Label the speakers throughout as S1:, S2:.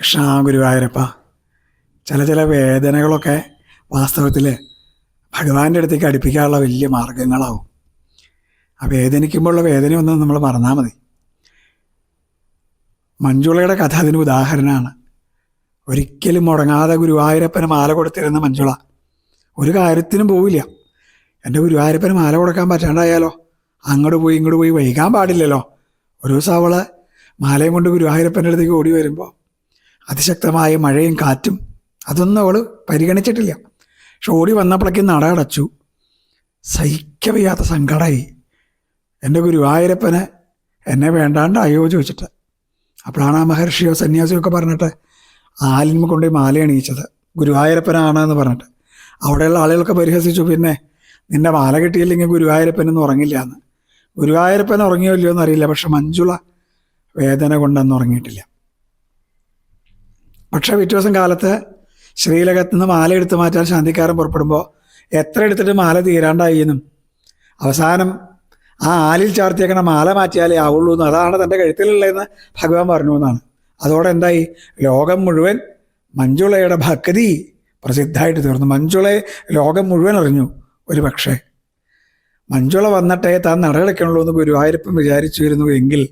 S1: കൃഷ്ണ ഗുരുവായൂരപ്പ ചില ചില വേദനകളൊക്കെ വാസ്തവത്തിൽ ഭഗവാന്റെ അടുത്തേക്ക് അടുപ്പിക്കാനുള്ള വലിയ മാർഗങ്ങളാവും ആ വേദനിക്കുമ്പോഴുള്ള വേദനയൊന്നും നമ്മൾ മറന്നാൽ മതി. മഞ്ജുളയുടെ കഥ അതിന് ഉദാഹരണമാണ്. ഒരിക്കലും മുടങ്ങാതെ ഗുരുവായൂരപ്പന് മാല കൊടുത്തിരുന്ന മഞ്ജുള. ഒരു കാര്യത്തിനും പോവില്ല. എന്റെ ഗുരുവായൂരപ്പന് മാല കൊടുക്കാൻ പറ്റാണ്ടായാലോ? അങ്ങോട്ട് പോയി ഇങ്ങോട്ട് പോയി വൈകാൻ പാടില്ലല്ലോ. ഒരു ദിവസം അവൾ മാലയും കൊണ്ട് ഗുരുവായൂരപ്പന്റെ അടുത്തേക്ക് ഓടി വരുമ്പോൾ അതിശക്തമായ മഴയും കാറ്റും അതൊന്നും അവൾ പരിഗണിച്ചിട്ടില്ല. പക്ഷെ ഓടി വന്നപ്പോഴേക്കും നട അടച്ചു. സഹിക്കവയ്യാത്ത സങ്കടമായി എന്റെ ഗുരുവായൂരപ്പനെ എന്നെ വേണ്ടാണ്ട് വേണ്ടാണ്ടായോ ചോദിച്ചിട്ട്. അപ്പോഴാണ് ആ മഹർഷിയോ സന്യാസിയോ ഒക്കെ പറഞ്ഞിട്ട് ആലിന്മ കൊണ്ടുപോയി മാല അണിയിച്ചത്. ഗുരുവായൂരപ്പനാണെന്ന് പറഞ്ഞിട്ട്. അവിടെയുള്ള ആളുകളൊക്കെ പരിഹസിച്ചു. പിന്നെ നിന്റെ മാല കിട്ടിയില്ലെങ്കിൽ ഗുരുവായൂരപ്പനൊന്നും ഉറങ്ങില്ല എന്ന്. ഗുരുവായൂരപ്പൻ ഉറങ്ങിയോ ഇല്ലയോ എന്നറിയില്ല. പക്ഷെ മഞ്ജുള വേദന കൊണ്ടൊന്നും ഉറങ്ങിയിട്ടില്ല. പക്ഷെ പിറ്റേ ദിവസം കാലത്ത് ശ്രീലകത്ത് നിന്ന് മാല എടുത്തു മാറ്റാൻ ശാന്തിക്കാരൻ പുറപ്പെടുമ്പോൾ എത്ര എടുത്തിട്ട് മാല തീരാണ്ടായി എന്നും. അവസാനം ആ ആലിൽ ചാർത്തിയേക്കണ മാല മാറ്റിയാലേ ആവുള്ളൂ എന്ന്. അതാണ് തന്റെ കഴുത്തിലുള്ളതെന്ന് ഭഗവാൻ പറഞ്ഞു എന്നാണ്. അതോടെ എന്തായി? ലോകം മുഴുവൻ മഞ്ജുളയുടെ ഭക്തി പ്രസിദ്ധമായിട്ട് തീർന്നു. മഞ്ജുളയെ ലോകം മുഴുവൻ അറിഞ്ഞു ഒരു പക്ഷേ. മഞ്ജുള വന്നിട്ടേ താൻ നടകളൊക്കെയുള്ളൂ എന്ന് ഗുരുവായൂരപ്പം വിചാരിച്ചിരുന്നു എങ്കിൽ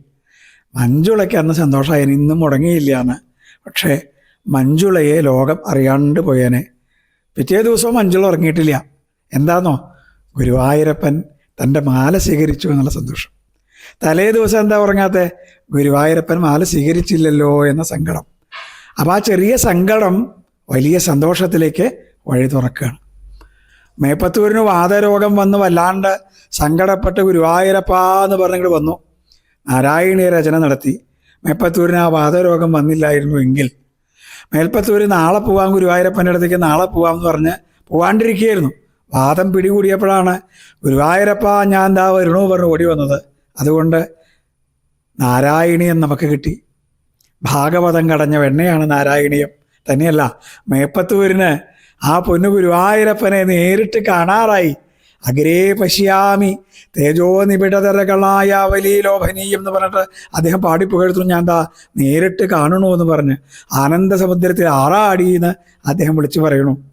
S1: മഞ്ജുളയ്ക്ക് അന്ന് സന്തോഷമായി. ഇന്നും മുടങ്ങിയില്ല എന്ന്. പക്ഷേ മഞ്ജുളയെ ലോകം അറിയാണ്ട് പോയേനെ. പിറ്റേ ദിവസവും മഞ്ജുള ഉറങ്ങിയിട്ടില്ല. എന്താണോ ഗുരുവായൂരപ്പൻ തന്റെ മാല സ്വീകരിച്ചു എന്നുള്ള സന്തോഷം. തലേ ദിവസം എന്താ ഉറങ്ങാത്തെ? ഗുരുവായൂരപ്പൻ മാല സ്വീകരിച്ചില്ലല്ലോ എന്ന സങ്കടം. അപ്പോൾ ആ ചെറിയ സങ്കടം വലിയ സന്തോഷത്തിലേക്ക് വഴി തുറക്കുകയാണ്. മേപ്പത്തൂരിന് വാതരോഗം വന്നു വല്ലാണ്ട് സങ്കടപ്പെട്ട് ഗുരുവായൂരപ്പ എന്ന് പറഞ്ഞിട്ട് വന്നു. നാരായണീയ രചന നടത്തി. മേപ്പത്തൂരിന് ആ വാതരോഗം വന്നില്ലായിരുന്നു എങ്കിൽ മേൽപ്പത്തൂര് നാളെ പോവാം ഗുരുവായൂരപ്പന്റെ അടുത്തേക്ക് നാളെ പോവാം എന്ന് പറഞ്ഞ് പോവാണ്ടിരിക്കുകയായിരുന്നു. വാദം പിടികൂടിയപ്പോഴാണ് ഗുരുവായൂരപ്പ ഞാൻ എന്താ വരണോ പറഞ്ഞ് ഓടി വന്നത്. അതുകൊണ്ട് നാരായണീയം നമുക്ക് കിട്ടി. ഭാഗവതം കടഞ്ഞ വെണ്ണയാണ് നാരായണീയം. തന്നെയല്ല മേപ്പത്തൂരിന് ആ പൊന്നു ഗുരുവായൂരപ്പനെ നേരിട്ട് കാണാറായി. അഗ്രേ പശ്യാമി. തേജോ നിബിഡതരകളായ വലിലോഭനീയം എന്ന് പറഞ്ഞിട്ട് അദ്ദേഹം പാടിപ്പുകഴ്ത്തുന്നു ഞാൻ എന്താ നേരിട്ട് കാണണു എന്ന് പറഞ്ഞ് ആനന്ദ സമുദ്രത്തിൽ ആറാടിയെന്ന് അദ്ദേഹം വിളിച്ചു പറയണു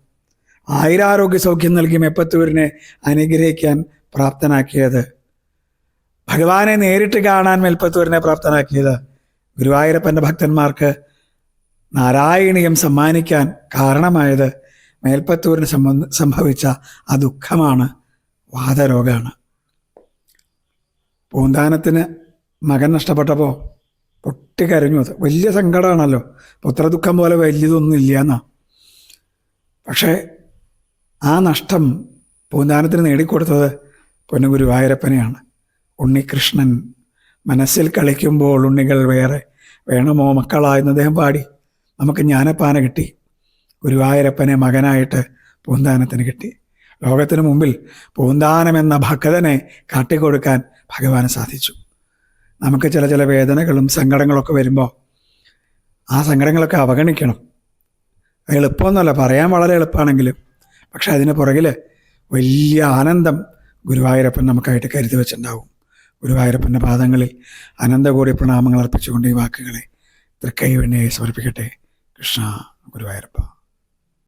S1: ആയിരാരോഗ്യ സൗഖ്യം നൽകി മെപ്പത്തൂരിനെ അനുഗ്രഹിക്കാൻ പ്രാപ്തനാക്കിയത്. ഭഗവാനെ നേരിട്ട് കാണാൻ മെൽപ്പത്തൂരിനെ പ്രാപ്തനാക്കിയത് ഗുരുവായൂരപ്പന്റെ ഭക്തന്മാർക്ക് നാരായണീയം സമ്മാനിക്കാൻ കാരണമായത് മേൽപ്പത്തൂരിന് സംബന്ധ സംഭവിച്ച ആ ദുഃഖമാണ്. വാതരോഗമാണ് പൂന്താനത്തിന് മകൻ നഷ്ടപ്പെട്ടപ്പോൾ പൊട്ടിക്കരഞ്ഞു അത്. വലിയ സങ്കടമാണല്ലോ പുത്രദുഃഖം പോലെ വലിയതൊന്നും ഇല്ല എന്നാ പക്ഷേ ആ നഷ്ടം പൂന്താനത്തിന് നേടിക്കൊടുത്തത് പൊന്നു ഗുരുവായൂരപ്പനെയാണ്. ഉണ്ണികൃഷ്ണൻ മനസ്സിൽ കളിക്കുമ്പോൾ ഉണ്ണികൾ വേറെ വേണമോ മക്കളായെന്ന് അദ്ദേഹം പാടി. നമുക്ക് ജ്ഞാനപ്പാന കിട്ടി. ഗുരുവായൂരപ്പനെ മകനായിട്ട് പൂന്താനത്തിന് കിട്ടി. ലോകത്തിന് മുമ്പിൽ പൂന്താനം എന്ന ഭക്തനെ കാട്ടിക്കൊടുക്കാൻ ഭഗവാന് സാധിച്ചു. നമുക്ക് ചില ചില വേദനകളും സങ്കടങ്ങളൊക്കെ വരുമ്പോൾ ആ സങ്കടങ്ങളൊക്കെ അവഗണിക്കണം. എളുപ്പമൊന്നുമല്ല പറയാൻ വളരെ എളുപ്പമാണെങ്കിലും. പക്ഷെ അതിന് പുറകിൽ വലിയ ആനന്ദം ഗുരുവായൂരപ്പൻ നമുക്കായിട്ട് കരുതി വെച്ചിട്ടുണ്ടാവും. ഗുരുവായൂരപ്പന്റെ പാദങ്ങളിൽ അനന്തകൂടി പ്രണാമങ്ങൾ അർപ്പിച്ചുകൊണ്ട് ഈ വാക്കുകളെ തൃക്കൈ വെണ്ണയെ സമർപ്പിക്കട്ടെ. കൃഷ്ണ ഗുരുവായൂരപ്പ.